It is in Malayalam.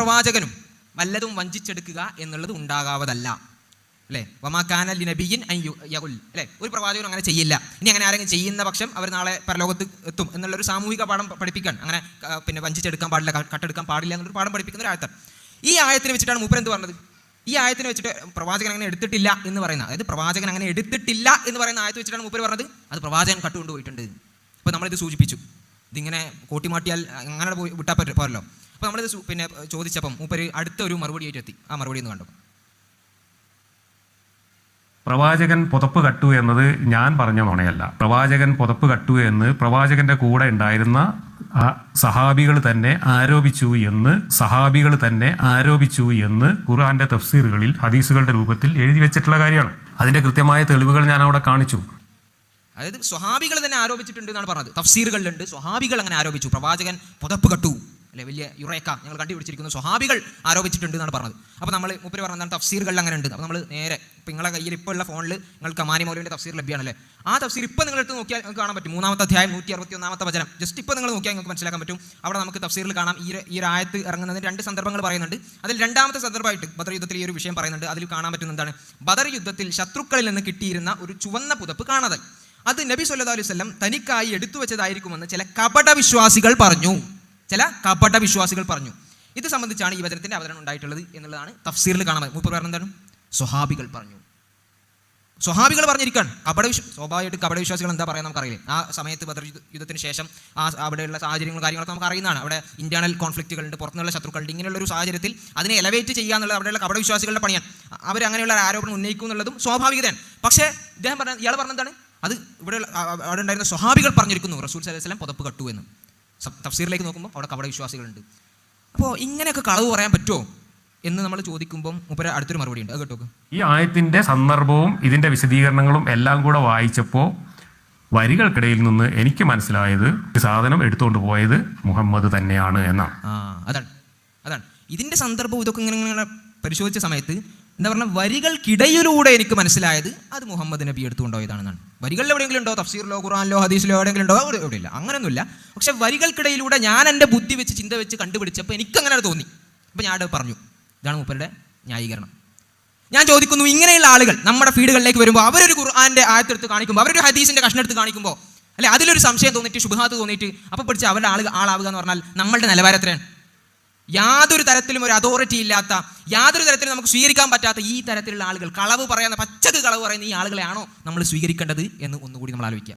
പ്രവാചകനും വല്ലതും വഞ്ചിച്ചെടുക്കുക എന്നുള്ളത് ഉണ്ടാകാവതല്ല. അല്ലേ? വമാക്കാനൽ നബിയിൻ യകുൽ. അല്ലേ? ഒരു പ്രവാചകനും അങ്ങനെ ചെയ്യില്ല. ഇനി അങ്ങനെ ആരെങ്കിലും ചെയ്യുന്ന പക്ഷം അവർ നാളെ പരലോകത്ത് എത്തും എന്നുള്ളൊരു സാമൂഹിക പാഠം പഠിപ്പിക്കാൻ. അങ്ങനെ പിന്നെ വഞ്ചിച്ചെടുക്കാൻ പാടില്ല കട്ടെടുക്കാൻ പാടില്ല എന്നൊരു പാഠം പഠിപ്പിക്കുന്ന ഒരു ആയത്താണ് ഈ ആയത്തിനെ വെച്ചിട്ടാണ് മൂപ്പർ എന്ത് പറഞ്ഞത്? ഈ ആയത്തിനെ വെച്ചിട്ട് പ്രവാചകൻ അങ്ങനെ എടുത്തിട്ടില്ല എന്ന് പറയുന്ന അതായത് പ്രവാചകൻ അങ്ങനെ എടുത്തിട്ടില്ല എന്ന് പറയുന്ന ആയത്ത് വെച്ചിട്ടാണ് മൂപ്പർ പറഞ്ഞത്. അത് പ്രവാചകൻ കട്ടുകൊണ്ട് പോയിട്ടുണ്ട് അപ്പോൾ നമ്മളിത് സൂചിപ്പിച്ചു. ഇതിങ്ങനെ കോട്ടിമാട്ടിയാൽ അങ്ങനെ പോയി വിട്ടാൽ പറ്റും പോരല്ലോ. അപ്പോൾ നമ്മളിത് പിന്നെ ചോദിച്ചപ്പം മൂപ്പര് അടുത്ത ഒരു മറുപടി ആയിട്ട് എത്തി ആ മറുപടി ഒന്ന് കണ്ടു പ്രവാചകൻ പുതപ്പ് കട്ടു എന്നത് ഞാൻ പറഞ്ഞ നുണയല്ല. പ്രവാചകൻ പുതപ്പ് കട്ടു എന്ന് പ്രവാചകന്റെ കൂടെ ഉണ്ടായിരുന്ന സഹാബികൾ തന്നെ ആരോപിച്ചു എന്ന് സഹാബികൾ തന്നെ ആരോപിച്ചു എന്ന് ഖുർആന്റെ തഫ്സീറുകളിൽ ഹദീസുകളുടെ രൂപത്തിൽ എഴുതി വെച്ചിട്ടുള്ള കാര്യമാണ്. അതിന്റെ കൃത്യമായ തെളിവുകൾ ഞാൻ അവിടെ കാണിച്ചു. അതായത് സ്വഹാബികൾ തന്നെ ആരോപിച്ചിട്ടുണ്ട് എന്നാണ് പറഞ്ഞത്. തഫ്സീറുകളിലുണ്ട്. സ്വഹാബികൾ അങ്ങനെ ആരോപിച്ചു. പ്രവാചകൻ പുതപ്പ് കട്ടു. അല്ലെ വലിയ യുറേക്ക ഞങ്ങൾ കണ്ടുപിടിച്ചിരിക്കുന്നു. സ്വഹാബികൾ ആരോപിച്ചിട്ടുണ്ട് എന്നാണ് പറഞ്ഞത്. അപ്പോൾ നമ്മൾ മുപ്പര് പറഞ്ഞതാണ് തഫ്സീറുകളിൽ അങ്ങനെ ഉണ്ട് അപ്പോൾ നമ്മൾ നേരെ ഇപ്പം നിങ്ങളെ കയ്യിൽ ഇപ്പോൾ ഉള്ള ഫോണിൽ നിങ്ങൾക്ക് അമാനി മൗലവിന്റെ തഫ്സീർ ലഭ്യമാണല്ലേ ആ തഫ്സീർ ഇപ്പോൾ നിങ്ങൾ എടുത്ത് നോക്കിയാൽ നിങ്ങൾക്ക് കാണാൻ പറ്റും. മൂന്നാമത്തെ അധ്യായം നൂറ്റി അറുപത്തി ഒന്നാമത്തെ വചനം. ജസ്റ്റ് ഇപ്പോൾ നിങ്ങൾ നോക്കിയാൽ നിങ്ങൾക്ക് മനസ്സിലാക്കാൻ പറ്റും. അവിടെ നമുക്ക് തഫ്സീറിൽ കാണാം. ഈ ഈ ആയത്ത് ഇറങ്ങുന്നതിന് രണ്ട് സന്ദർഭങ്ങൾ പറയുന്നുണ്ട്. അതിൽ രണ്ടാമത്തെ സന്ദർഭമായിട്ട് ബദർ യുദ്ധത്തിൽ ഈ ഒരു വിഷയം പറയുന്നുണ്ട്. അതിൽ കാണാൻ പറ്റുന്ന എന്താണ്? ബദർ യുദ്ധത്തിൽ ശത്രുക്കളിൽ നിന്ന് കിട്ടിയിരുന്ന ഒരു ചുവന്ന പുതപ്പ് കാണാതായി. അത് നബി സല്ലാ അലൈവല്ലം തനിക്കായി എടുത്തു വെച്ചതായിരിക്കുമെന്ന് ചില കപട വിശ്വാസികൾ പറഞ്ഞു. ചില കപട വിശ്വാസികൾ പറഞ്ഞു ഇത് സംബന്ധിച്ചാണ് ഈ വചനത്തിന്റെ അവതരണം ഉണ്ടായിട്ടുള്ളത് എന്നുള്ളതാണ് തഫ്സീറിൽ കാണാൻ മൂപ്പർ പറഞ്ഞ എന്താണ്? സ്വഹാബികൾ പറഞ്ഞു. സ്വഹാബികൾ പറഞ്ഞിരിക്കുകയാണ്. കപട വിശ്വ സ്വാഭാവികമായിട്ട് കപട വിശ്വാസികൾ എന്താ പറയുക നമുക്കറിയില്ലേ. ആ സമയത്ത് ബദർ യുദ്ധത്തിന് ശേഷം ആ അവിടെയുള്ള സാഹചര്യങ്ങളും കാര്യങ്ങളൊക്കെ നമുക്ക് അറിയുന്നതാണ്. അവിടെ ഇന്റേണൽ കോൺഫ്ലിക്റ്റുകൾ ഉണ്ട് പുറത്തുനിന്നുള്ള ശത്രുക്കളുണ്ട് ഇങ്ങനെയുള്ള ഒരു സാഹചര്യത്തിൽ അതിനെ എലവേറ്റ് ചെയ്യുക എന്നുള്ളത് അവിടെയുള്ള കപട വിശ്വാസികളുടെ പണിയാണ്. അവർ അങ്ങനെയുള്ള ആരോപണം ഉന്നയിക്കും എന്നുള്ളതും സ്വാഭാവികതയാണ്. പക്ഷേ ഇദ്ദേഹം പറഞ്ഞ ഇയാൾ പറഞ്ഞെന്താണ്? അത് ഇവിടെ അവിടെ ഉണ്ടായിരുന്ന സ്വഹാബികൾ പറഞ്ഞിരിക്കുന്നു റസൂൽ സലഹ് വസ്ലം പുതപ്പ് കട്ടു എന്ന്. തഫ്സീറിലേക്ക് നോക്കുമ്പോൾ അവിടെ കപട വിശ്വാസികളുണ്ട്. അപ്പോൾ ഇങ്ങനെയൊക്കെ കളവ് പറയാൻ പറ്റുമോ? എന്ന് നമ്മൾ ചോദിക്കുമ്പോൾ മുപ്പര അടുത്തൊരു മറുപടി ഉണ്ട്. അത് കേട്ടോ ഈ ആയത്തിന്റെ സന്ദർഭവും ഇതിന്റെ വിശദീകരണങ്ങളും എല്ലാം കൂടെ വായിച്ചപ്പോൾ വരികൾക്കിടയിൽ നിന്ന് എനിക്ക് മനസ്സിലായത് സാധനം എടുത്തുകൊണ്ട് പോയത് മുഹമ്മദ് തന്നെയാണ് എന്നാണ്. അതാണ്. അതാണ്. ഇതിന്റെ സന്ദർഭം ഇതൊക്കെ ഇങ്ങനെ പരിശോധിച്ച സമയത്ത് എന്താ പറഞ്ഞാൽ വരികൾക്കിടയിലൂടെ എനിക്ക് മനസ്സിലായത് അത് മുഹമ്മദ് നബി എടുത്തുകൊണ്ടോയതാണെന്നാണ് വരികളിൽ എവിടെയെങ്കിലും ഉണ്ടോ? തഫ്സീറിലോ ഖുറാനിലോ ഹദീസിലോ എവിടെയെങ്കിലും ഉണ്ടോ? അവിടെ എവിടെയില്ല. അങ്ങനെയൊന്നുമില്ല. പക്ഷെ വരികൾക്കിടയിലൂടെ ഞാൻ എന്റെ ബുദ്ധി വെച്ച് ചിന്ത വെച്ച് കണ്ടുപിടിച്ചപ്പോൾ എനിക്ക് അങ്ങനെ തോന്നി. അപ്പോൾ ഞാൻ പറഞ്ഞു ഇതാണ് മൂപ്പരുടെ ന്യായീകരണം. ഞാൻ ചോദിക്കുന്നു ഇങ്ങനെയുള്ള ആളുകൾ നമ്മുടെ ഫീഡുകളിലേക്ക് വരുമ്പോൾ അവരൊരു ഖുർആാന്റെ ആയത്തെടുത്ത് കാണിക്കുമ്പോൾ അവരൊരു ഹദീസിന്റെ കഷ്ണം എടുത്ത് കാണിക്കുമ്പോൾ അല്ലെ? അതിലൊരു സംശയം തോന്നിയിട്ട് ശുഭാത്ത് തോന്നിയിട്ട് അപ്പോൾ പഠിച്ച് അവരുടെ ആൾ ആളാവുക എന്ന് പറഞ്ഞാൽ നമ്മളുടെ നിലവാരം എത്രയാണ്? യാതൊരു തരത്തിലും ഒരു അതോറിറ്റി ഇല്ലാത്ത യാതൊരു തരത്തിലും നമുക്ക് സ്വീകരിക്കാൻ പറ്റാത്ത ഈ തരത്തിലുള്ള ആളുകൾ. കളവ് പറയുന്ന പച്ചക്ക് കളവ് പറയുന്ന ഈ ആളുകളെയാണോ നമ്മൾ സ്വീകരിക്കേണ്ടത് എന്ന് ഒന്നുകൂടി നമ്മൾ ആലോചിക്കുക.